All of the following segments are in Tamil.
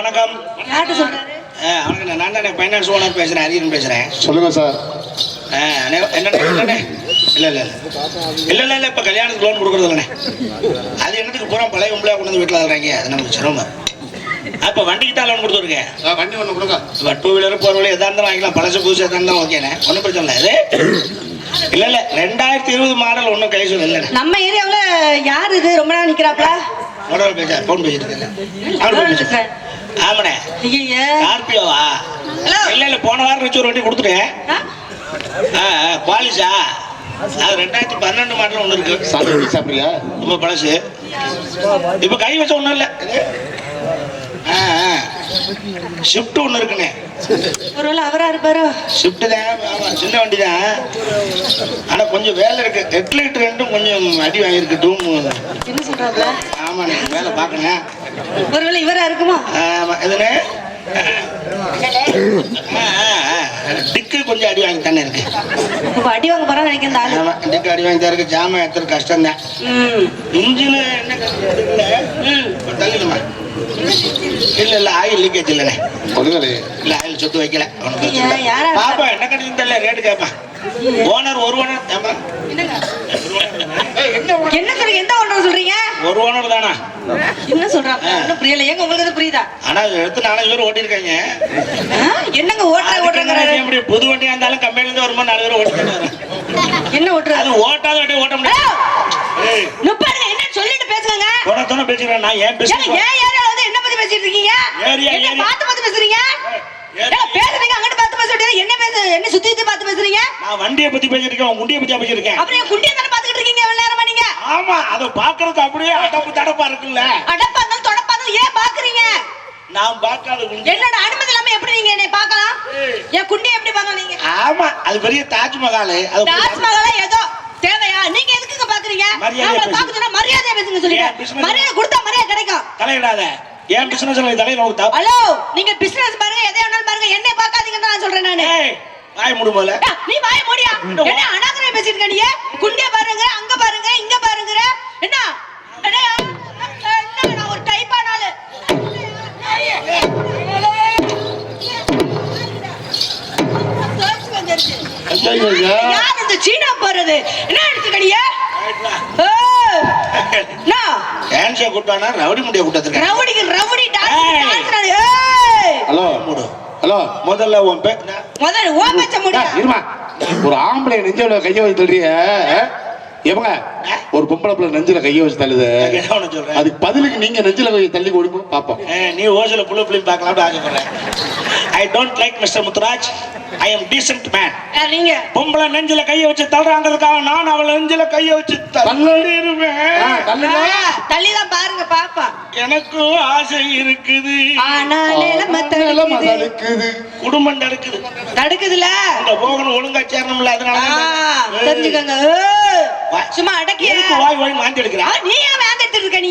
வணக்கம். வணக்கம் நான் தான் ஃபைனான்ஸ் ஓனர் பேசுகிறேன் அரியன் பேசுகிறேன் சொல்லுங்க சார். என்ன இல்லைண்ணே இல்லை இல்லை இல்லை. இல்லை இல்லை இப்போ கல்யாணத்துக்கு லோன் கொடுக்குறது இல்லைண்ணே. அது என்னத்துக்கு பூரா பழைய உம்பளையாக கொண்டு வந்து வீட்டில் தர்றாங்க. அது நமக்கு சிரமம். அப்போ வண்டிக்கு தான் லோன் கொடுத்துருக்கேன். வண்டி ஒன்று கொடுங்க. இப்போ டூ வீலர் ஃபோர் வீலர் எதாக இருந்தாலும் வாங்கிக்கலாம். பழசு புதுசு எதாக இருந்தாலும் ஓகேண்ணே ஒன்றும் பிரச்சனை இல்லை. அது இல்லை இல்லை ரெண்டாயிரத்தி இருபது மாடல் ஒன்றும் கை சொல்ல இல்லைண்ணே நம்ம ஏரியாவுல யார் இது? ரொம்ப நாள் பேச ஃபோன் பேசிட்டு இருக்கேன். ஆமாண்ணே. ஸ்கார்பியோவா இல்லை இல்லை போன வாரம் வச்சு ஒரு வண்டி கொடுத்துட்டேன். ஆ? குவாலிஷா அது ரெண்டாயிரத்தி பன்னெண்டு மாடல் ஒன்று இருக்கு. சாப்பிட்டு சாப்பிடுறியா? ரொம்ப பழசு. இப்போ கை வச்ச ஒன்றும் இல்லை. ஆ ஷிஃப்ட் ஒன்று இருக்குண்ணே. ஒருவேளை அவரா இருப்பாரோ? ஷிஃப்ட் தான் ஆமாம் சின்ன வண்டி தான் ஆனால் கொஞ்சம் வேலை இருக்கு. ஹெட்லைட் ரெண்டும் கொஞ்சம் அடி வாங்கியிருக்கு டூம் என்ன ஆமாண்ணே வேலை பார்க்கணும். ஒருவேளை இவரா இருக்குமா? எதுண்ணே டிக்கு கொஞ்சம் அடி வாங்கி தானே இருக்கு. இப்ப அடி வாங்க போறான்னு நினைக்கிறேன் ஆமா டிக்கு அடி வாங்கி தான் இருக்கு. ஜாமான் எடுத்துறது கஷ்டம் தான் ம். இன்ஜின் என்ன தள்ளிடுமா? இல்ல இல்ல ஆயில் லீக்கேஜ் இல்லைண்ணே. சொல்லுங்களே இல்ல ஆயில் சொத்து வைக்கல. பாப்பா என்ன கட்டிங்க தெரியல ரேட்டு கேட்பான் ஓனர் ஒரு ஓனர்? என்ன சொல்றீங்க எந்த ஒன்று சொல்றீங்க? ஒரு ஓனர் தானா? என்ன சொல்றாங்க ஒன்றும் புரியல. ஏங்க உங்களுக்கு புரியுதா? ஆனா எடுத்து நாலு பேர் ஓட்டிருக்காங்க? என்னங்க ஓட்டுற ஓட்டுறாங்க எப்படி புது வண்டியா இருந்தாலும் கம்பெனில இருந்து வரும்போது நாலு பேர் ஓட்டிட்டு வராங்க என்ன ஓட்டுறாரு அது ஓட்டாத வண்டி ஓட்ட முடியாது. என்ன சொல்லிட்டு பேசுங்க தொண பேசிக்கிறேன் நான் ஏன் பேசுறேன் ஏன் ஏரியால வந்து என்ன பத்தி பேசிட்டு இருக்கீங்க? ஏரியா, என்ன ஏரியா. பார்த்து பார்த்து பேசுறீங்க. ஏங்க, பேசுறீங்க அங்கிட்டு பேசுறீங்க? என்ன பேச என்ன சுத்தி சுத்தி பார்த்து பேசுறீங்க? நான் வண்டியை பத்தி பேசிருக்கேன் உன் குண்டியை பத்தி பேசிருக்கேன் என் குண்டியை தானே பார்த்துக்கிட்டு இருக்கீங்க எவ்வளவு நேரமா நீங்க? ஆமா அதை பாக்குறதுக்கு அப்படியே அடப்பு தடப்பா இருக்குல்ல. அடப்பா இருந்தாலும் தொடப்பா இருந்தாலும் ஏன் பாக்குறீங்க நான் பார்க்காத குண்டி. என்னோட அனுமதி இல்லாம எப்படி நீங்க என்னை பார்க்கலாம்? என் குண்டியை எப்படி பார்க்கலாம் நீங்க? ஆமா அது பெரிய தாஜ்மஹால். அது தாஜ்மஹாலா ஏதோ தேவையா? நீங்க எதுக்குங்க பாக்குறீங்க மரியாதையா நான் பேசு. சொன்னா மரியாதையா பேசுங்க சொல்லிட்டேன். மரியாதை கொடுத்தா மரியாதை கிடைக்கும். தலையிடாத. ஏன் பிசினஸ் தலையில ஒரு தப்பு ஹலோ நீங்க பிசினஸ் பாருங்க எதை வேணாலும் பாருங்க என்னை பார்க்காதீங்கன்னு நான் சொல்றேன் நானு. வாய் மூடு போல நீ வாய மூடியா என்ன அனாகரம் பேசிட்டு இருக்க நீ? குண்டிய பாருங்க அங்க பாருங்க இங்க பாருங்க என்ன? என்ன நான் ஒரு டைப்பான ஐயா யார் இந்த சீனா போறது? என்ன எடுத்துக்கடிய டான்ஸை கூட்டானா ரவுடி முடிய கூட்டத்துக்கு ரவுடிக்கு ரவுடி. டான்ஸ் ஏய். ஹலோ. ஹலோ முதல்ல உன் பேர் முதல்ல ஓ பச்ச டா, முடியா இருமா. ஒரு ஆம்பளை நெஞ்சல கைய வச்சு தள்ளுறிய எவங்க ஒரு பொம்பளை பிள்ளை நெஞ்சில கைய வச்சு தள்ளுது. அதுக்கு பதிலுக்கு நீங்க நெஞ்சில கைய தள்ளி கொடுப்போம் பாப்போம். நீ ஓசல புள்ள பிள்ளையும் பார்க்கலாம்னு ஆசைப்படுறேன் I don't like mister Muthuraj I am decent man நீங்க. பொம்பளை நெஞ்சில கைய வச்சு தள்ளுறாங்கிறதுக்காக நான் அவளை நெஞ்சில கைய வச்சு தள்ளிடுவேன். தள்ளிதான் பாருங்க பாப்பா. எனக்கும் ஆசை இருக்குது. தடுக்குது. தடுக்குது. குடும்பம் நடக்குது தடுக்குதுல? இந்த போகணும் ஒழுங்கா சேரணும்ல அதனால தெரிஞ்சுக்கங்க. சும்மா எதுக்கு வாய் வாய் வாந்தி எடுக்கிற நீ ஏன் வேந்த எடுத்துட்டு இருக்க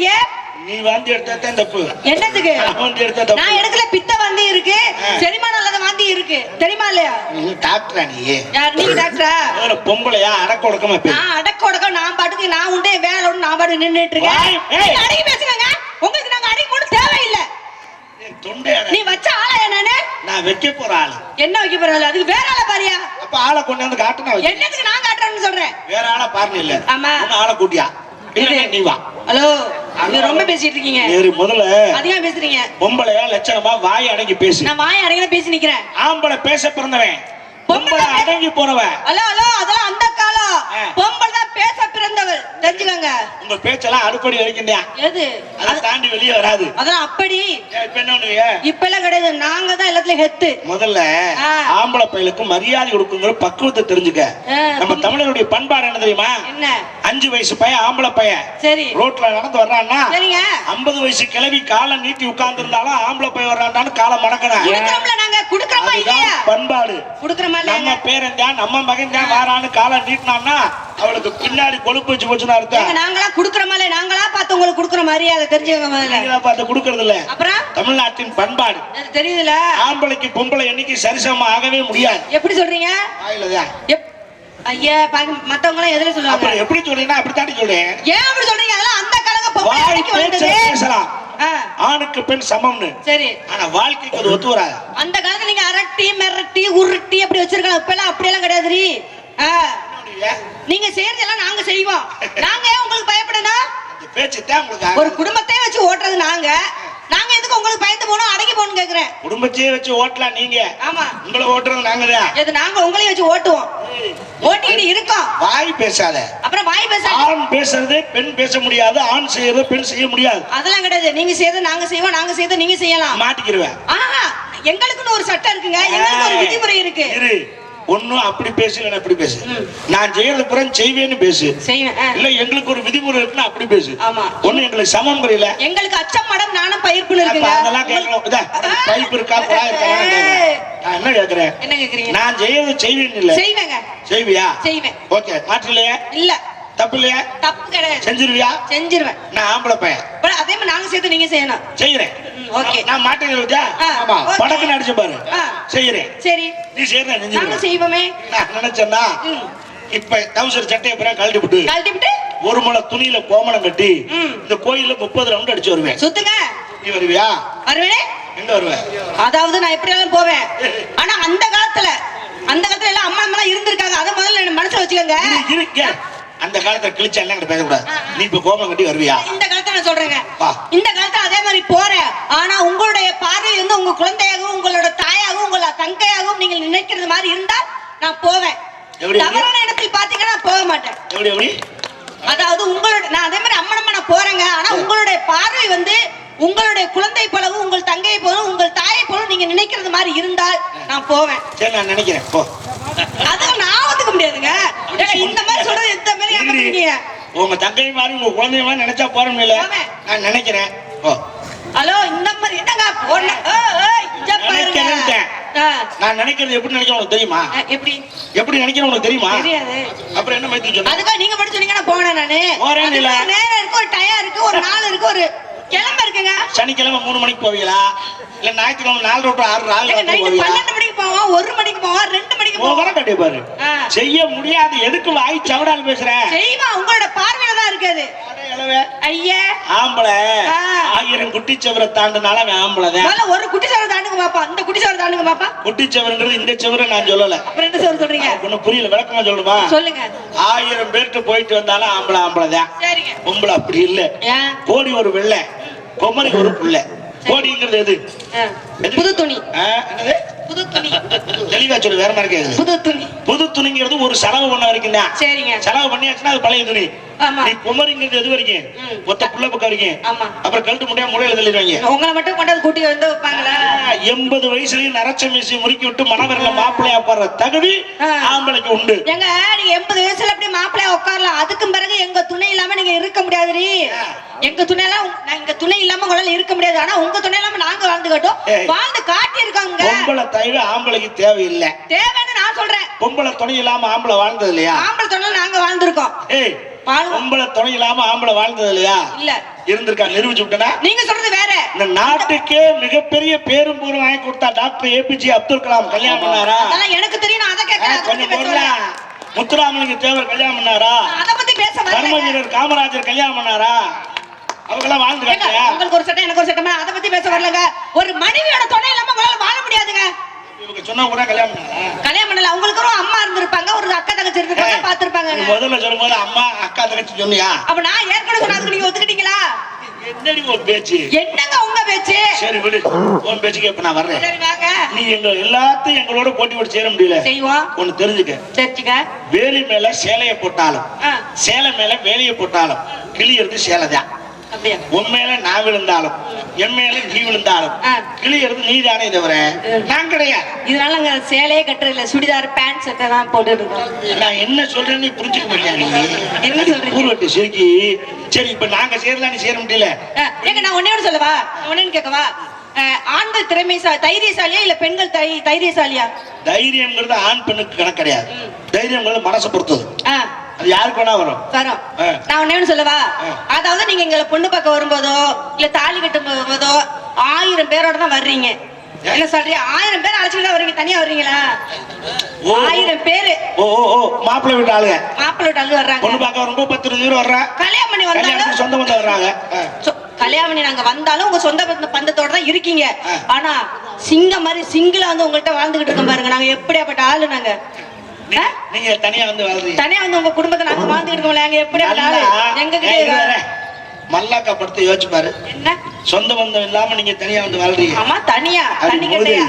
நீ நீ வாந்தி எடுத்தா தப்பு. என்னத்துக்கு? நான் வாந்தி எடுத்தா தப்பு. நான் எடுக்கல பித்த வாந்தி இருக்கு. செரிமானம் இல்லாத வாந்தி இருக்கு. தெரியுமா இல்லையா? நீ டாக்டரா நீ? யார் நீங்க டாக்டரா? முதல்ல பொம்பளையா அடக்க ஒடுக்கமா பேசு. நான் அடக்க உடக்க நான் பாட்டுக்கு நான் உண்டு வேலை உண்டு நான் பாட்டுக்கு நின்னுட்டு இருக்கேன். நீங்க அடக்கி பேசுங்க உங்களுக்கு நாங்க அடக்கி போட்டு தேவையில்லை. நீ வச்ச ஆளா நானு நான் வைக்க போற ஆளு. என்ன வைக்க போறாள் அதுக்கு வேற ஆளை பாரியா. அப்ப ஆளை கொண்டு வந்து காட்டு நான் வைக்க- என்னத்துக்கு நான் காட்டுறேன்னு சொல்றேன்? வேற ஆளை பாருங்க இல்ல. ஆமா. ஆளை கூட்டியா? நீ வா. ஹலோ நீங்க ரொம்ப பேசிட்டு இருக்கீங்க. சரி முதல்ல. அதிகமா பேசுறீங்க. பொம்பளையா லட்சணமா வாய் அடங்கி பேசு. நான் வாய அடங்கின பேசி நிக்கிறேன். ஆம்பளை பேச பிறந்தவன். பொம்பளை அடங்கி போறவன் ஹலோ ஹலோ அதெல்லாம் அந்த காலம். பொம்பளை தான் பேச பிறந்தவள். தெரிஞ்சுக்கங்க. உங்க பேச்செல்லாம் அடுப்படி வரைக்கும் எது? அதை தாண்டி வெளியே வராது. அதெல்லாம் அப்படி. இப்ப என்ன பண்ணுவீங்க? இப்ப எல்லாம் கிடையாது. நாங்க தான் எல்லாத்துலயும் ஹெத்து. முதல்ல. ஆம்பளை பையலுக்கு மரியாதை கொடுக்குங்கிற பக்குவத்தை தெரிஞ்சுக்க. நம்ம தமிழருடைய பண்பாடு என்ன தெரியுமா? என்ன? அஞ்சு வயசு பையன் ஆம்பளை பையன். சரி. ரோட்ல நடந்து வர்றான்னா சரிங்க. ஐம்பது வயசு கிளவி காலை நீட்டி உட்கார்ந்து இருந்தாலும் ஆம்பளை பையன் வர்றான்டான்னு காலை மடக்கணும். குடுக்கறோமா இல்லையா? பண்பாடு. குடுக்கறோமா நம்ம இல்லையா பேரன் தான் நம்ம மகன் தான் வாரான்னு காலை நீட்டினான்னா அவளுக்கு பின்னாடி கொழுப்பு வச்சு போச்சுன்னு அர்த்தம். நாங்களா குடுக்கறோமா இல்லையா? நாங்களா பார்த்து உங்களுக்கு குடுக்கற மரியாதை தெரிஞ்சுக்கங்க முதல்ல. நீங்களா பார்த்து கொடுக்கறது இல்ல. அப்புறம்? தமிழ்நாட்டின் பண்பாடு. தெரியுதுல. ஆம்பளைக்கு பொம்பளை என்னைக்கு சரிசமமா ஆகவே முடியாது. எப்படி சொல்றீங்க? ஐயா மத்தவங்க எல்லாம் எதுல சொல்லுவாங்க? எப்படி சொல்றீங்கன்னா அப்படித்தாண்டி சொல்றேன். ஏன் அப்படி சொல்றீங்க? அதெல்லாம் அந்த காலங்க பொம்பளை பேசலாம். ஆணுக்கு பெண் சமம்னு. சரி. ஆனா வாழ்க்கைக்கு அது ஒத்து வராது. அந்த காலத்துல நீங்க அரட்டி மிரட்டி உருட்டி அப்படி வச்சிருக்கலாம். இப்ப எல்லாம் அப்படியெல்லாம் கிடையாதுரி ஆ, நீங்க செய்யறதெல்லாம் நாங்க செய்வோம். நாங்க ஏன் உங்களுக்கு பயப்படணும்? அந்த பேச்சு தான் உங்களுக்கு ஒரு. குடும்பத்தையே வச்சு ஓட்டுறது நாங்க. நாங்க எதுக்கு உங்களுக்கு பயந்து போகணும் அடங்கி போகணும் கேக்குறேன். குடும்பத்தையே வச்சு ஓட்டலாம் நீங்க. ஆமா. உங்களை ஓட்டுறது நாங்கதான். இது நாங்க உங்களையும் வச்சு ஓட்டுவோம். ஓட்டிக்கிட்டு இருக்கோம். வாய் பேசாத. அப்புறம் வாய் பேச ஆண் பேசுறது பெண் பேச முடியாது. ஆண் செய்யறது பெண் செய்ய முடியாது. அதெல்லாம் கிடையாது. நீங்க செய்யறது நாங்க செய்வோம் நாங்க செய்யறது நீங்க செய்யலாம். மாட்டிக்கிருவேன். ஆஹா எங்களுக்குன்னு ஒரு சட்டம் இருக்குங்க. எங்களுக்கு ஒரு விதிமுறை இருக்கு. இரு. ஒன்னும் அப்படி பேசு இல்லைன்னா இப்படி பேசு. நான் செய்யறது புறம் செய்வேன்னு பேசு. இல்ல எங்களுக்கு ஒரு விதிமுறை இருக்குன்னா அப்படி பேசு. ஆமா. ஒண்ணு எங்களுக்கு சமம் புரியல. எங்களுக்கு அச்சம் மடம் நானும் பயிர்ப்புன்னு அப்ப இருக்குங்க அதெல்லாம் கேட்கணும். இதா, உனக்கு பைப் இருக்கா இருக்கா. நான் என்ன கேட்கறேன்? என்ன கேக்குறீங்க நான் செய்யறது செய்வேன்னு இல்ல. செய்வேங்க. செய்வியா? செய்வேன். ஓகே மாற்றிலையா இல்ல. தப்பு இல்லையா தப்பு கிடையாது. செஞ்சிருவியா? செஞ்சிருவேன். நான் ஆம்பளை பையன். அதே மாதிரி நாங்க சேர்த்து நீங்க செய்யணும். செய்யறேன். okay. நான் மாட்டேன் ஆ, ஆமா. okay. படக்குன்னு அடிச்சு பாரு. செய்யறேன். சரி. நீ செய்யற நாங்க செய்வோமே. நான் நினைச்சேன்னா. இப்ப தவுசர் சட்டையை பிறகு கழட்டி விட்டு கழட்டி விட்டு ஒரு முளை துணியில கோமணம் கட்டி. இந்த கோயில்ல முப்பது ரவுண்ட் அடிச்சு வருவேன். சுத்துங்க. நீ வருவியா? வருவேனே? எங்க வருவ? அதாவது நான் எப்படி எல்லாம் போவேன் ஆனா அந்த காலத்துல அந்த காலத்துல எல்லாம் அம்மா அம்மா இருந்திருக்காங்க. அதை முதல்ல மனசுல வச்சுக்கோங்க? அந்த காலத்துல கிழிச்சா எல்லாம் பேசக்கூடாது. நீ இப்ப கோமம் கட்டி வருவியா? இந்த காலத்துல நான் சொல்றேங்க. இந்த காலத்துல அதே மாதிரி போறேன். ஆனா உங்களுடைய பார்வை வந்து உங்க குழந்தையாகவும் உங்களோட தாயாகவும் உங்களோட தங்கையாகவும் நீங்கள் நினைக்கிறது மாதிரி இருந்தால் நான் போவேன்? தவறான இடத்தில் பாத்தீங்கன்னா போக மாட்டேன். எப்படி எப்படி? அதாவது உங்களோட நான் அதே மாதிரி அம்மனம்மா நான் போறேங்க. ஆனா உங்களுடைய பார்வை வந்து உங்களுடைய குழந்தை போலவும் உங்கள் தங்கையை போலவும் உங்கள் தாயை போலவும் நீங்க நினைக்கிறது மாதிரி இருந்தால் நான் போவேன். சரி நான் நினைக்கிறேன். போ. அதெல்லாம் நான் ஒத்துக்க முடியாதுங்க. இந்த மாதிரி சொல்றது மாதிரி. பண்ணீங்க உங்க தங்கை மாதிரி உங்க குழந்தை மாதிரி நினைச்சா போறோம் இல்ல. நான் நினைக்கிறேன். போ ஹலோ இந்த மாதிரி என்னங்க போன நான் நினைக்கிறது எப்படி நினைக்கிறேன் தெரியுமா? எப்படி? எப்படி நினைக்கிறேன் தெரியுமா? தெரியாது. அப்புறம் என்ன சொன்ன அதுக்காக நீங்க படிச்சு போனேன் நானு? போறேன் இல்ல. நேரம் இருக்கு ஒரு டயம் இருக்கு ஒரு நாள் இருக்கு ஒரு கிளம்ப இருக்குங்க சனிக்கிழமை மூணு மணிக்கு போவீங்களா? இல்ல ஞாயிற்றுக்கிழமை நாலு டு ஆறு நாலு பன்னெண்டு மணிக்கு போவோம் ஒரு மணிக்கு போவோம் ரெண்டு மணிக்கு போவோம். கட்டி பாரு. செய்ய முடியாது எதுக்கு வாய் சவடால் பேசுற? செய்வா உங்களோட பார்வையில தான் இருக்குது. ஐயா. ஆம்பளை. ஆயிரம் குட்டி சவரை தாண்டினால அவன் ஆம்பளை தான். முதல்ல ஒரு குட்டி சவர தாண்டுங்க பாப்பா. இந்த குட்டி சவர தாண்டுங்க பாப்பா. குட்டி சவருங்கிறது இந்த சவரை நான் சொல்லல. அப்புறம் என்ன சவர சொல்றீங்க? ஒன்னும் புரியல விளக்கமா சொல்லணுமா? சொல்லுங்க. ஆயிரம் பேர்கிட்ட போயிட்டு வந்தாலும் ஆம்பளை ஆம்பளை தான். சரிங்க. பொம்பளை அப்படி இல்ல. கோடி ஒரு வெள்ளை. பொம்மரி ஒரு புள்ள. கோடிங்கிறது எது? புது துணி. புது துணி. தெளிவா சொல்லு வேற மாதிரி கேக்குது. புது துணி. புது துணிங்கிறது ஒரு செலவு பண்ண வரைக்கும் தான் சரிங்க. செலவு பண்ணியாச்சுன்னா அது பழைய துணி. ஆமா. நீ குமரிங்கிறது எது வரைக்கும். ஒத்த புள்ள பக்கம் வரைக்கும். ஆமா. அப்புறம் கழுத்து முடியா முறையில தள்ளிடுவாங்க. உங்களை மட்டும் கொண்டாந்து கூட்டி வந்து வைப்பாங்களா? எண்பது வயசுலயும் நரச்ச மீசி முறுக்கி விட்டு மணவரில் மாப்பிள்ளையா போடுற தகுதி. ஆம்பளைக்கு உண்டு. ஏங்க நீங்க எண்பது வயசுல அப்படி மாப்பிள்ளைய உட்காரலாம்? அதுக்கும் பிறகு எங்க துணை இல்லாம நீங்க இருக்க முடியாதுரி எங்க துணை எல்லாம் எங்க துணை இல்லாம உங்களால இருக்க முடியாது. ஆனா உங்க துணை இல்லாம நாங்க வாழ்ந்துகட்டும். வாழ்ந்து காட்டி இருக்காங்க பொம்பளை தயவு ஆம்பளைக்கு தேவையில்லை. தேவைன்னு நான் சொல்றேன். பொம்பளை துணை இல்லாம ஆம்பளை வாழ்ந்தது இல்லையா? ஆம்பளை துணை நாங்க வாழ்ந்திருக்கோம். பொம்பளை துணை இல்லாம ஆம்பளை வாழ்ந்தது இல்லையா? இல்ல. இருந்திருக்கா? நிரூபிச்சு விட்டனா? நீங்க சொல்றது வேற. இந்த நாட்டுக்கே மிகப்பெரிய பேரும் பூரும் வாங்கி கொடுத்தா டாக்டர் ஏபிஜே அப்துல் கலாம் கல்யாணம் பண்ணாரா? எனக்கு தெரியும் நான் அதை கேட்கறேன். கொஞ்சம். முத்துராமலிங்க தேவர் கல்யாணம் பண்ணாரா? அதை பத்தி பேச காமராஜர் கல்யாணம் பண்ணாரா? அவங்கெல்லாம் வாழ்ந்து உங்களுக்கு ஒரு சட்டம் எனக்கு ஒரு சட்டமா? அதை பத்தி பேச வரலங்க. ஒரு மனைவியோட துணை இல்லாம உங்களால வாழ முடியாதுங்க. இவங்க சொன்னா கூட கல்யாணம் கல்யாணம் பண்ணல. உங்களுக்கு ஒரு அம்மா இருந்திருப்பாங்க ஒரு அக்கா தங்கச்சி இருந்திருப்பாங்க பாத்துருப்பாங்க முதல்ல சொல்லும்போது அம்மா அக்கா தங்கச்சி சொன்னியா? அப்ப நான் ஏற்கனவே சொன்ன அதுக்கு நீங்க ஒத்துக்கிட்டீங்களா? என்னடி உன் பேச்சு? என்னங்க உங்க பேச்சு? சரி விடு. உன் பேச்சுக்கு இப்ப நான் வர்றேன்? நீ எங்க எல்லாத்தையும் எங்களோட போட்டி போட்டு சேர முடியல. செய்வோம். ஒண்ணு தெரிஞ்சுக்க. சரிச்சுங்க வேலி மேல சேலைய போட்டாலும் சேலை மேல வேலையை போட்டாலும் கிளியறது சேலைதான். அப்படியா உன் மேல நான் விழுந்தாலும் என் மேல நீ விழுந்தாலும். கிளியறது நீதானே தவிர நான் கிடையாது. இதனால நாங்க சேலையே கட்டுறது இல்ல சுடிதார் பேண்ட் சட்டை தான் போட்டு நான் என்ன சொல்றேன்னு நீ புரிஞ்சுக்க மாட்டியா நீ? என்ன சொல்றீங்க? பூர்வட்டு சிரிக்கி சரி இப்ப நாங்க சேரலாம் நீ சேர முடியல. ஏங்க நான் ஒன்னே சொல்லவா? ஒன்னு கேட்கவா? ஆண்கள் திறமைசா தைரியசாலியா இல்ல பெண்கள் தைரியசாலியா? தைரியம்ங்கிறது ஆண் பெண்ணுக்கு கணக்கு கிடையாது. தைரியம்ங்கிறது மனசை பொறுத்தது. அது யாருக்கு வேணா வரும்? வரோம். நான் ஒண்ணே சொல்லவா. அதாவது நீங்க எங்களை பொண்ணு பார்க்க வரும்போதோ இல்ல தாலி கட்டும் போதோ ஆயிரம் பேரோட தான் வர்றீங்க. என்ன சொல்றீங்க ஆயிரம் பேர் அழைச்சிட்டு தான் வர்றீங்க தனியா வர்றீங்களா ஓ. ஆயிரம் பேரு. ஓ ஓ ஓ. மாப்பிள்ளை வீட்டு ஆளுங்க. மாப்பிள்ளை வீட்டு ஆளு வர்றாங்க. பொண்ணு பார்க்க வரும்போது பத்து இருபது பேர் வர்றா? கல்யாணம் பண்ணி வந்தாலும் சொந்த பந்தம் வர்றாங்க. பண்ணி நாங்க வந்தாலும் உங்க சொந்த பந்த- பந்தத்தோட தான் இருக்கீங்க. ஆனா சிங்கம் மாதிரி சிங்கிளா வந்து உங்கள்கிட்ட வாழ்ந்துகிட்டு இருக்கோம் பாருங்க. நாங்க எப்படியாப்பட்ட ஆளு நாங்க. நீங்க தனியா வந்து வாழ்றீங்க. தனியா வந்து உங்க குடும்பத்தை நாங்க வாழ்ந்துகிட்டு இருக்கோம் நாங்க நல்லா, எங்க கிட்ட. மல்லாக்கா படுத்து யோசிச்சு பாரு. என்ன? சொந்த பந்தம் இல்லாம நீங்க தனியா வந்து வாழ்றீங்க. ஆமா தனியா. போது, கட்டையா?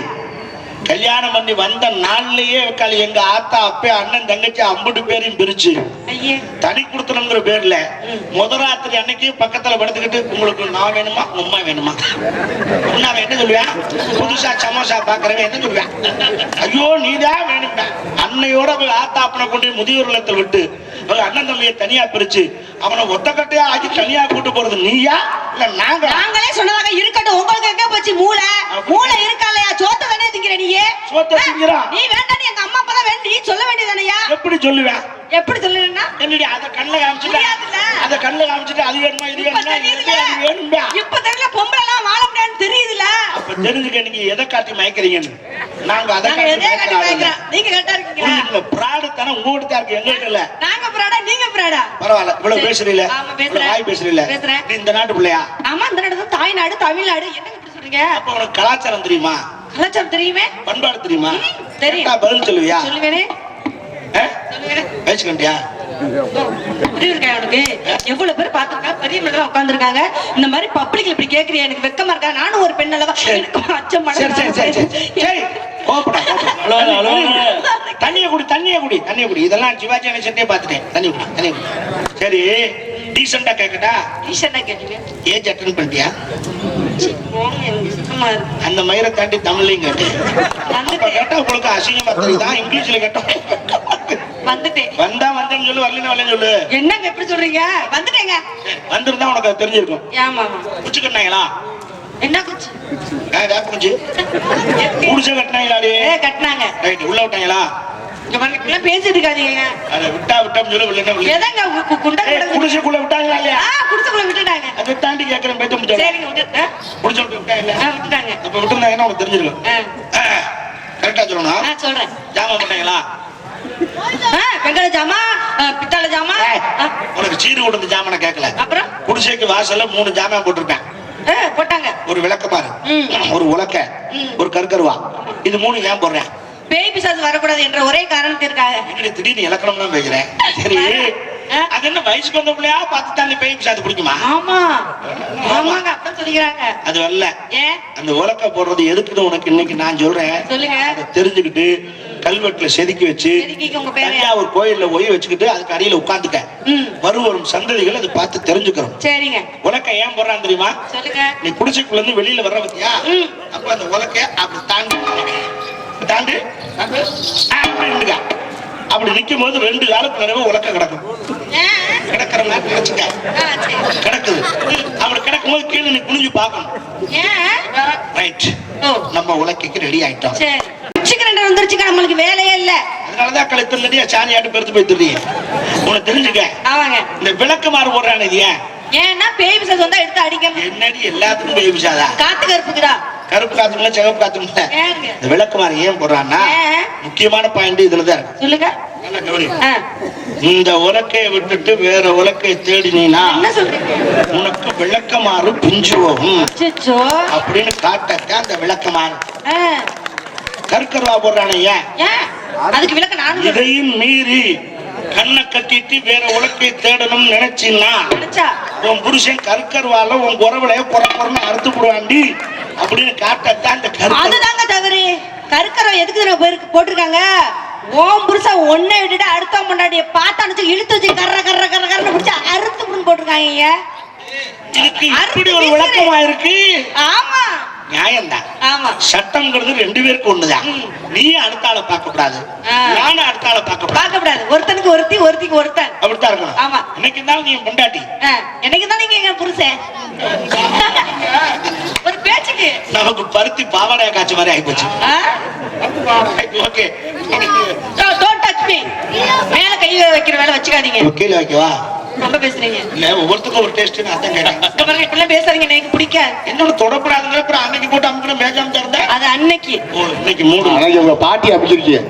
கல்யாணம் பண்ணி வந்த நாள்லயே எங்க ஆத்தா அப்பே அண்ணன் தங்கச்சி அம்புட்டு பேரையும் பிரிச்சு. தனி கொடுத்தணுங்கிற பேர்ல முத ராத்திரி அன்னைக்கு பக்கத்துல படுத்துக்கிட்டு உங்களுக்கு நான் வேணுமா? உம்மா வேணுமா? உன்னா என்ன சொல்லுவேன் புதுசா சமோசா பாக்குறவன் என்ன சொல்லுவேன் ஐயோ நீதான் வேணும்பா அன்னையோட போய் ஆத்தா அப்பனை கொண்டு முதியோர் இல்லத்தில் விட்டு அண்ணன் தம்பியை தனியா பிரிச்சு அவனை ஒத்தக்கட்டையா ஆக்கி தனியா கூட்டு போறது நீயா? இல்ல நாங்க? நாங்களே சொன்னதாக இருக்கட்டும் உங்களுக்கு எங்க போச்சு மூளை மூளை இருக்கா இல்லையா சோத்த தானே திங்கிற நீயே திங்கிறான். நீ வேண்டாம் எங்க அம்மா அப்பா தான் வேணும். நீ சொல்ல வேண்டியதானயா எப்படி சொல்லுவேன் எப்படி சொல்லுன்னா என்னடி அத கண்ணுல காமிச்சுட்டு. அத கண்ணுல காமிச்சுட்டு அது வேணுமா இது இப்ப வேணுமா? இப்ப தெரியல பொம்பளை எல்லாம் வாழ முடியாதுன்னு தெரியுதுல அப்ப தெரிஞ்சுக்க நீங்க எதை காட்டி மயக்கிறீங்கன்னு? நாங்க அதை காட்டி மயக்கிறோம்? நீங்க கரெக்டா இருக்கீங்களா? புரிஞ்சுக்கங்க பிராடு தானே உங்ககிட்ட தான் இருக்கு எங்ககிட்ட இல்ல நாங்க பிராடா நீங்க பிராடா பரவாயில்ல இவ்வளவு. பேசுறீல ஆமா, பேசுறேன். வாய் பேசுறீல பேசுறேன். நீ இந்த நாட்டு பிள்ளையா? ஆமா இந்த இடத்துல தாய்நாடு தமிழ்நாடு. என்னங்க இப்படி சொல்றீங்க? அப்ப உனக்கு கலாச்சாரம் தெரியுமா? கலாச்சாரம் தெரியுமே? பண்பாடு தெரியுமா? தெரியும். பதில் சொல்லுவியா? சொல்லுவேனே. பேசிக்கிட்டியா புரியுது இருக்கா உனக்கு? எவ்வளவு பேர் பாத்துருக்கா பெரிய மேடம் உட்காந்துருக்காங்க இந்த மாதிரி பப்ளிக்ல இப்படி கேக்குறியா? எனக்கு வெக்கமா இருக்கா? நானும் ஒரு பெண் அல்லவா? சரி. எனக்கு அச்சம். தண்ணிய குடி தண்ணிய குடி தண்ணிய குடி. இதெல்லாம் சிவாஜி கணேசன்டே பார்த்துட்டேன். தண்ணி குடி தண்ணி குடி. சரி. டீசெண்டா கேக்கட்டா ஈஷனா கேட்டீங்க ஏஜ் அட்டன் பண்ணிட்டியா? இருக்கு. அந்த மயிரை தாண்டி தமிழ்லையும் கேட்டு அப்ப வந்துட்டேன். கேட்டா உங்களுக்கு அசிங்கமா தெரியுதா? இங்கிலீஷ்ல கேட்டோம் வந்துட்டேன். வந்தா வந்தேன்னு சொல்லு வரலன்னு வரலன்னு சொல்லு. என்னங்க எப்படி சொல்றீங்க? வந்துட்டேங்க. வந்திருந்தா உனக்கு அது தெரிஞ்சிருக்கும். ஆமா குச்சி கட்டினாங்களா? என்ன குச்சி குச்சி குடிச்ச. கட்டினாங்களாடி? ஏ கட்டினாங்க. ரைட் உள்ள விட்டாங்களா? பேசிட்டு இருக்காதீங்க. அதை விட்டா விட்டோம்னு சொல்லு வில்லு. எதங்க குண்டா? குடிசைக்குள்ள விட்டாங்களா இல்லையா ஆ குடிச்சுக்குள்ள விட்டுட்டாங்க. அதை தாண்டி கேட்கறேன் பேத்த முடிச்சா சரிங்க விட்டு குடிச்ச விட்டு விட்டாங்க ஆ விட்டுட்டாங்க. அப்ப விட்டுருந்தாங்கன்னா உனக்கு தெரிஞ்சிருக்கும் கரெக்டா சொல்லணும் ஆ சொல்றேன். ஜாமான் பண்ணாங்களா ஆ வெங்கல ஜாமா பித்தளை ஜாமா. உனக்கு சீரு கொடுத்த ஜாமானை கேட்கல அப்புறம்? குடிசைக்கு வாசல்ல மூணு ஜாமான் போட்டிருப்பேன். போட்டாங்க. ஒரு விளக்கமாறு ம். ஒரு உலக்க. ம். ஒரு கருக்கருவா. இது மூணு ஏன் போடுறேன்? பேய் பிசாசு வரக்கூடாது என்ற ஒரே காரணத்திற்காக திடீர்னு இலக்கணம் தான் பேசுறேன் சரி. அது என்ன வயசுக்கு வந்த பிள்ளையா? பார்த்து தாண்டி பேய் பிசாது பிடிக்குமா? ஆமா. ஆமாங்க அப்பதான் சொல்லிக்கிறாங்க. அது வரல. அந்த உலக்க போடுறது எதுக்குன்னு உனக்கு இன்னைக்கு நான் சொல்றேன். சொல்லுங்க. அதை தெரிஞ்சுக்கிட்டு கல்வெட்டுல செதுக்கி வச்சு. தஞ்சாவூர் கோயில்ல போய் வச்சுக்கிட்டு அதுக்கு அடியில உட்காந்துக்க வரும் வரும் சந்ததிகள் அதை பார்த்து தெரிஞ்சுக்கிறோம் சரிங்க. உலக்க ஏன் போடுறான் தெரியுமா? சொல்லுங்க. நீ குடிசைக்குள்ள இருந்து வெளியில வர்ற பத்தியா. அப்ப அந்த உலக்க அப்படி தாண்டி தாண்டு அப்படி நிக்கும் போது ரெண்டு காலத்து நிறைய உலக்க கிடக்கும்? கிடக்கிற மாதிரி. கிடக்குது. அப்படி கிடக்கும் போது கீழே நீ குனிஞ்சு பார்க்கணும்? ரைட் நம்ம உலக்கைக்கு ரெடி ஆயிட்டோம். சரி. சிக்கன் வந்துருச்சுங்க நம்மளுக்கு வேலையே இல்ல. அதனாலதான் கழுத்து நடியா சாணியாட்டு பெருத்து போய் தெரியும் உனக்கு தெரிஞ்சுக்க. ஆமாங்க. இந்த விளக்கு மாறு போடுறானே ஏன்? ஏன்னா பேய் பிசாசு வந்தா எடுத்து அடிக்கணும். என்னடி எல்லாத்துக்கும் போய் விசாதா காத்து கருப்புக்குதா கருப்பு காத்துங்களா சிவப்பு காத்துங்களா ஏங்க. இந்த விளக்கு மாறு ஏன் போடுறான்னா? முக்கியமான பாயிண்ட் இதுலதான் இருக்கு. சொல்லுங்க. இந்த உலக்கையை விட்டுட்டு வேற என்ன சொல்றீங்க? உனக்கு விளக்கமாறு பிஞ்சு போகும் அச்சச்சோ. அப்படின்னு காட்டத்தான் அந்த விளக்கமாறு ஆ, கருக்கருவா போடுறானே ஏன். இதையும் மீறி கண்ணை கட்டிட்டு வேற உலக்கையை தேடணும்னு நினைச்சீன்னா நினைச்சா? உன் புருஷன் கற்கருவால உன் குறவளைய குறை குறைன்னு அறுத்து போடுவாண்டி அப்படின்னு காட்டத்தான் அதுதாங்க தவறு. கருக்கரை எதுக்கு போயிருக்கு போட்டிருக்காங்க? ஓம் புருஷா ஒன்னை விட்டுட்டு அடுத்த முன்னாடிய பார்த்தா நினைச்சு இழுத்து வச்சு கர்ற கர்ற கர்ற கர்ற பிடிச்சி அறுத்து போட்டிருக்காங்க இப்படி ஒரு விளக்கமா இருக்கு ஆமா. நியாயம்தான். ஆமா. சட்டம்ங்கிறது ரெண்டு பேருக்கு ஒண்ணுதான். நீ அடுத்த ஆளை பார்க்க கூடாது. நானும் அடுத்த ஆளை பார்க்க கூடாது பார்க்க கூடாது ஒருத்தனுக்கு ஒருத்தி ஒருத்திக்கு ஒருத்தன். அப்படித்தான் இருக்கணும். ஆமா. இன்னைக்கு இருந்தாலும் நீ பொண்டாட்டி. எனக்கு தான் நீங்க எங்க புருஷன் ஒரு பேச்சுக்கு. நமக்கு பருத்தி பாவாடையா காய்ச்ச மாதிரி ஓகே. டோன்ட் டச் மீ மேல கை வைக்கிற வேலை வச்சுக்காதீங்க. கீழே வைக்கவா? ரொம்ப பேசுறீங்க இல்ல ஒவ்வொருத்துக்கும் ஒரு டேஸ்ட் அதான் கேட்டேன் இப்படிலாம் பேசாதீங்க எனக்கு பிடிக்காது என்னோட தொடப்படாதுங்க அப்புறம் அன்னைக்கு போட்டு அமுக்கிற மேஜாம் திறந்த அது அன்னைக்கு ஓ இன்னைக்கு மூடு ஆனா உங்க பாட்டி அமைச்சிருக்கீங்க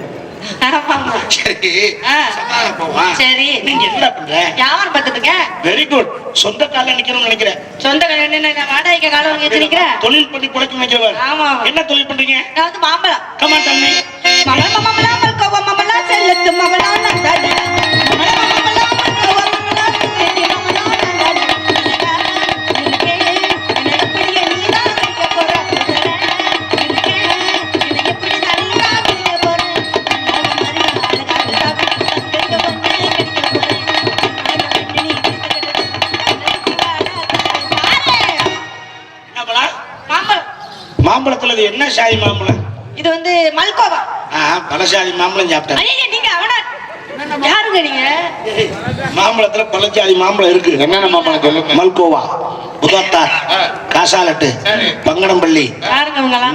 வெரி குட் சொந்த கால நிக்கணும்னு நினைக்கிறேன் சொந்த கடை என்ன நான் வாடகைக்கு காலம் வாங்கி வச்சிருக்கிறேன் தொழில் பண்ணி பிழைக்க நினைக்கிறவர் ஆமா என்ன தொழில் பண்றீங்க நான் வந்து மாம்பழம் கமான் தண்ணி மமள மமளா மல்கோவா செல்லத்து என்ன சாதி மாம்பழம் இது வந்து மல்கோவா. ஆ பழசாதி மாம்பழம் சாப்பிட்டேன். நீங்க அவனா? யாருங்க நீங்க? மாம்பழத்துல பழச்சாதி மாம்பழம் இருக்கு. என்னென்ன மாம்பழம் சொல்லுங்க? மல்கோவா புதத்தார் காசாலட்டு பங்கனம்பள்ளி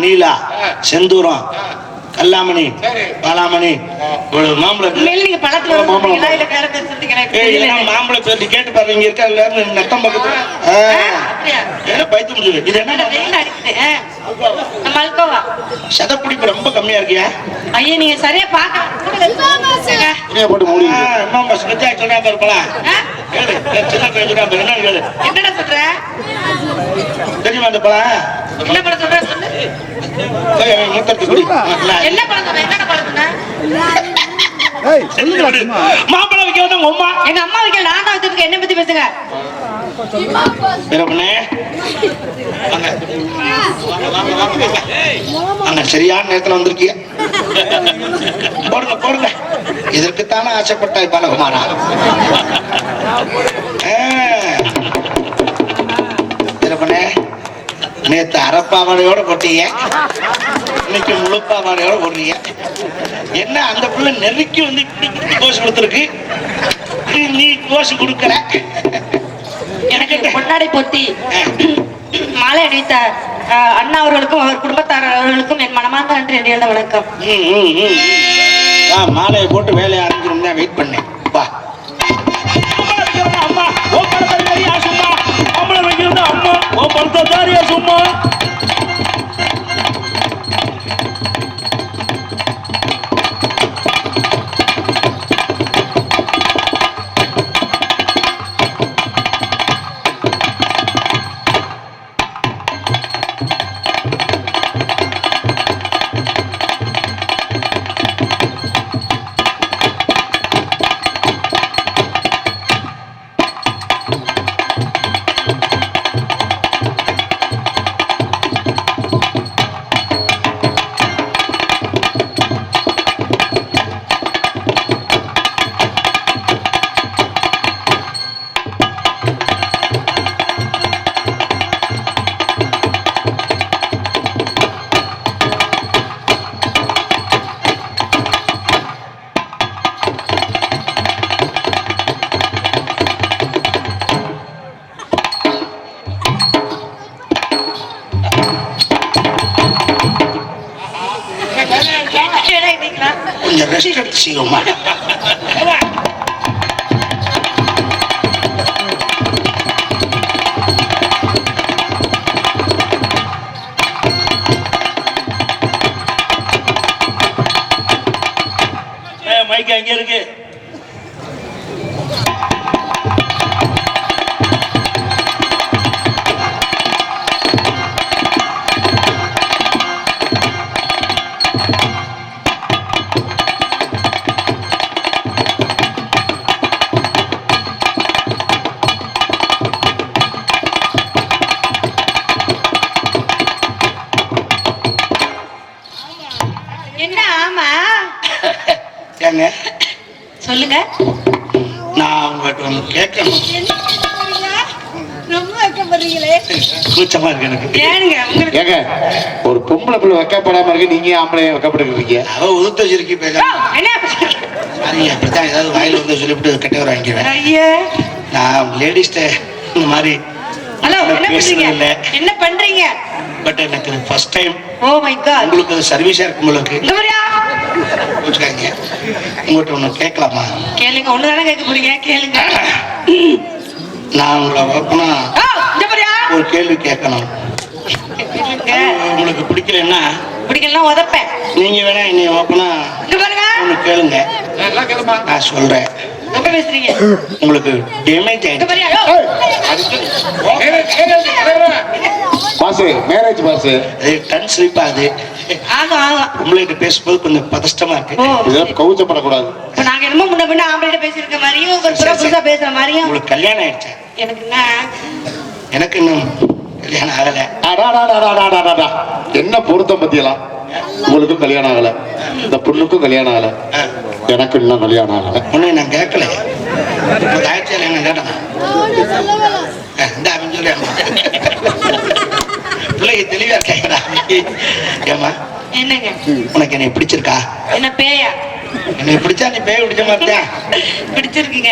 நீலா செந்தூரம் கல்லாமணி பாலாமணி மாம்பழம் பேட்டி கேட்டு பாருங்க இங்க இருக்கா இல்ல நட்டம் பக்கத்துல பைத்து முடியுது இது என்ன சதப்பிடிப்பு ரொம்ப கம்மியா இருக்கியா? ஐயா நீங்க சரியா பாக்கலாம் துணியை போட்டு மூடி. சொன்னா ஏய், சின்ன என்ன என்னடா சொல்ற? தெரியுமா அந்த பழம்? என்ன பழம் சொல்ற சொல்லு. என்ன பழம் என்னடா பழம் மாம்பழம் வைக்க வந்தவங்க எங்க அம்மா வைக்க நான் தான் வச்சிருக்கேன் என்ன பத்தி பேசுங்க? சரியான நேரத்துல வந்திருக்கீங்க. போடுங்க போடுங்க. இதற்குத்தானே ஆசைப்பட்டாய் பாலகுமாரா? ஆ. வீரப்பனே நேத்து அரைப்பாவாடையோட போட்டீங்க. இன்னைக்கு முழுப்பாவாடையோட போடுறீங்க. என்ன அந்த பிள்ளை நெருக்கி வந்து கோஷ் கொடுத்துருக்கு? நீ- கோஷ் கொடுக்கற எனக்கு பொன்னாடை போத்தி மாலை அணிவித்த அண்ணா அவர்களுக்கும் அவர் குடும்பத்தார் அவர்களுக்கும் என் மனமார்ந்த நன்றி எழுத வணக்கம். மாலையை போட்டு வேலையை ஆரம்பிச்சிடும் தான் வெயிட் பண்ணேன். வா. அம்மா ஓ படத்தாரியா சும்மா. மைக் அங்க இருக்கு கூச்சமா இருக்கு எனக்கு உங்களுக்கு ஏங்க ஒரு பொம்பளை பிள்ளை வைக்கப்படாம இருக்கு நீங்க ஆம்பளை வைக்கப்பட்டுருக்கீங்க அவ உதுத்த சிரிக்கி அப்படித்தான் ஏதாவது வாயில வந்து சொல்லிவிட்டு கெட்டவர் வாங்கிடுவேன். ஐயே. நான் லேடிஸ்ட இந்த மாதிரி ஹலோ என்ன பண்றீங்க. என்ன பண்றீங்க? பட் எனக்கு first time oh my god உங்களுக்கு சர்வீஸா இருக்கு. இங்க வரியா வச்சுக்காங்க உங்கள்கிட்ட ஒன்று கேட்கலாமா? கேளுங்க ஒண்ணு தானே கேட்க போறீங்க? கேளுங்க. நான் உங்களை வரியா ஒரு கேள்வி கேட்கணும். உங்களுக்கு பிடிக்கலன்னா பிடிக்கலாம் உதப்பேன். நீங்க வேணா என்னை ஒண்ணு கேளுங்க. நான் சொல்றேன். உங்களுக்கு damage boss marriage boss done slip ஆகுது. ஆகும் ஆகும். உங்கள்கிட்ட பேசும்போது கொஞ்சம் பதஷ்டமா இருக்கு. இதெல்லாம் கவுச்சப்படக்கூடாது. இப்ப நாங்க என்னமோ முன்ன பின்ன ஆம்பளைட்ட பேசியிருக்க மாதிரியும் ஒரு புதுசா பேசுற மாதிரியும். உங்களுக்கு கல்யாணம் ஆயிடுச்சு. எனக்கு என்ன? எனக்கு இன்னும் கல்யாணம் ஆகல. என்ன பொருத்தம் பத்தியலாம் உங்களுக்கும் கல்யாணம் ஆகல. இந்த பொண்ணுக்கும் கல்யாணம் ஆகல. எனக்கு இன்னும் கல்யாணம் ஆகல. ஒண்ணு நான் கேட்கல. பிள்ளைங்க தெளிவா ஏமா என்னங்க? உனக்கு என்னை பிடிச்சிருக்கா? என்ன பேயா? என்னை பிடிச்சா நீ பேய் பிடிச்ச மாட்டியா பிடிச்சிருக்கீங்க.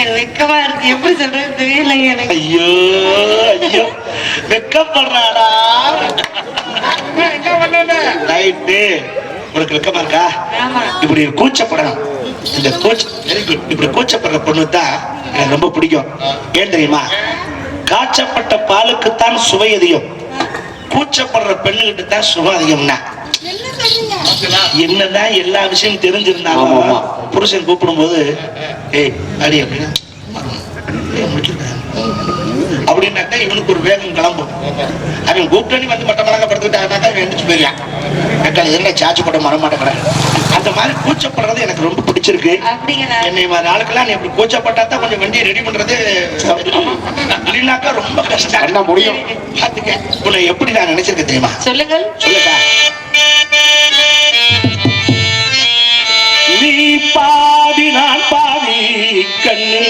எனக்கு வெக்கமா இருக்கு. எப்படி சொல்றது தெரியலைங்க எனக்கு. ஐயோ ஐயோ. வெக்கப்படுறாடா. ரைட்டு உனக்கு வெக்கமா இருக்கா? இப்படி கூச்சப்படணும். இந்த கூச்ச இப்படி கூச்சப்படுற பொண்ணு தான் எனக்கு ரொம்ப பிடிக்கும். ஏன் தெரியுமா? காய்ச்சப்பட்ட பாலுக்குத்தான் சுவை அதிகம். கூச்சப்படுற பெண்ணுகிட்ட தான் சுகம் அதிகம்னா. என்னதான் எல்லா விஷயம் தெரிஞ்சிருந்தாலும். புருஷன் கூப்பிடும்போது ஏய் அடி அப்படின்னா. அப்படின்னாக்கா இவனுக்கு ஒரு வேகம் கிளம்பும். அவன் கூப்பிட்டு வந்து மட்ட மலங்க படுத்துக்கிட்டாங்கனாக்கா போயிருவான் அக்கா என்ன சாச்சு போட்ட மர மாட்டேங்கிறேன் அந்த மாதிரி கூச்சப்படுறது எனக்கு ரொம்ப பிடிச்சிருக்கு. என்னை மாதிரி ஆளுக்கெல்லாம் நீ இப்படி கூச்சப்பட்டா தான் கொஞ்சம் வண்டியை ரெடி பண்றது இல்லைனாக்கா ரொம்ப கஷ்டம். என்ன முடியும். பாத்துக்க உன்னை எப்படி நான் நினைச்சிருக்கேன் தெரியுமா? சொல்லுங்கள். சொல்லுக்கா நீ பாதி நான் பாதி கண்ணே.